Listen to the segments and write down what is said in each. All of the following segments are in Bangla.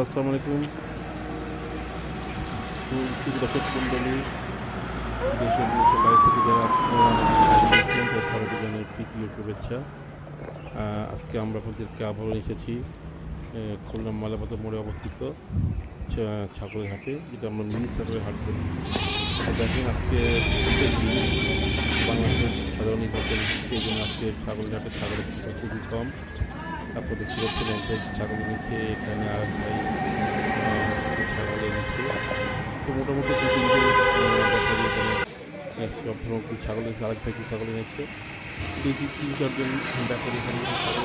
আসসালামু আলাইকুম। দর্শক মন্ডলী দেশের দেশের বাইরে থেকে যারা প্রীতি শুভেচ্ছা। আজকে আমরা আপনাদেরকে আবারও এসেছি খুলনা মালাপাতা মোড়ে অবস্থিত ছাগলের হাটে যেটা আমরা মিনি ছাগলের হাট করি দেখেন আজকে বাংলাদেশের সাধারণ নির্বাচন সেই জন্য আজকে ছাগলের হাটে ছাগলের সংখ্যা খুবই কম। তারপর দেখতে পাচ্ছেন একটা ছাগল এনেছে এখানে আর ভাই ছাগল এনেছে। তো মোটামুটি দু আহ, দেখা সব ছাগল এনেছে আরেক ভাই ছাগল এনেছে। দুই তিন চারজন ব্যাপারী এখানে ছাগল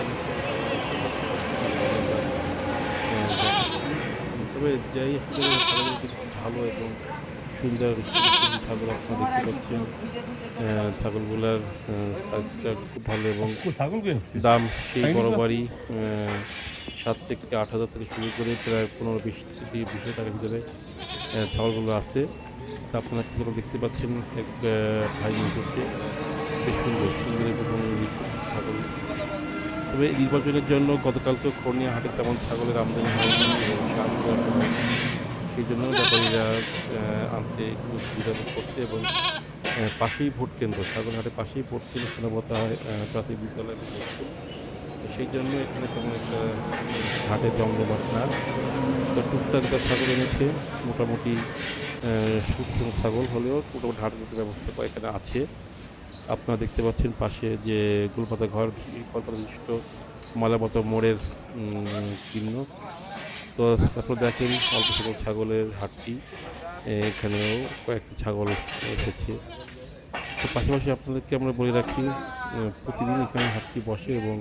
তবে যাই হোক ছাগল ভালো এবং সুন্দর ছাগল আপনারা দেখতে পাচ্ছেন। আহ, ছাগলগুলার সাইজটা খুব ভালো এবং ছাগল দাম সেই বড় বাড়ি সাত থেকে আট হাজার থেকে শুরু করে প্রায় পনেরো বিশ থেকে বিশ হাজার টাকার ভিতরে ছাগলগুলো আছে। তা আপনারা কী দেখতে পাচ্ছেন? এক ভাই নিয়ে এসেছে। বেশ সুন্দর সুন্দর এবং ছাগল। তবে নির্বাচনের জন্য গতকালকে খড়নিয়া হাটে তেমন ছাগলের আমদানি হয়নি এবং আমদানি হয়নি। সেই জন্য ব্যাপারীরা আনতে একটু সুবিধা করছে এবং পাশেই ভোট কেন্দ্র ছাগলহাটের পাশেই ভোট কেন্দ্র সেনাবতা প্রাথমিক বিদ্যালয় সেই জন্য এখানে তেমন একটা হাটে জমজমাট না তো টুকটাক যা ছাগল এনেছে, মোটামুটি সুস্থ ছাগল হলেও মোটামুটি মতো ব্যবস্থা এখানে আছে। আপনারা দেখতে পাচ্ছেন পাশে যে গুলপাতা ঘর, কলপাতা বিশিষ্ট মালাবত মোড়ের চিহ্ন। তো তারপর দেখেন অল্প ছোটো ছাগলের হাটটি, এখানেও কয়েকটি ছাগল এসেছে। তো পাশাপাশি আপনাদেরকে আমরা বলে রাখি প্রতিদিন এখানে হাটটি বসে এবং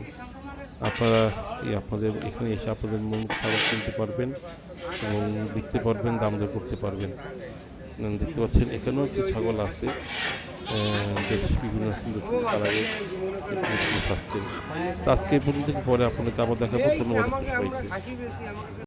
আপনারা এই আপনাদের এখানে এসে আপনাদের মন ছাগল কিনতে পারবেন এবং দেখতে পারবেন দাম দর করতে পারবেন। দেখতে পাচ্ছেন এখানেও একটি ছাগল আছে বেশ বিভিন্ন সুন্দর সুন্দর তো আজকে এই পর্যন্ত পরে আপনাদেরকে আবার দেখাবো সবাইকে।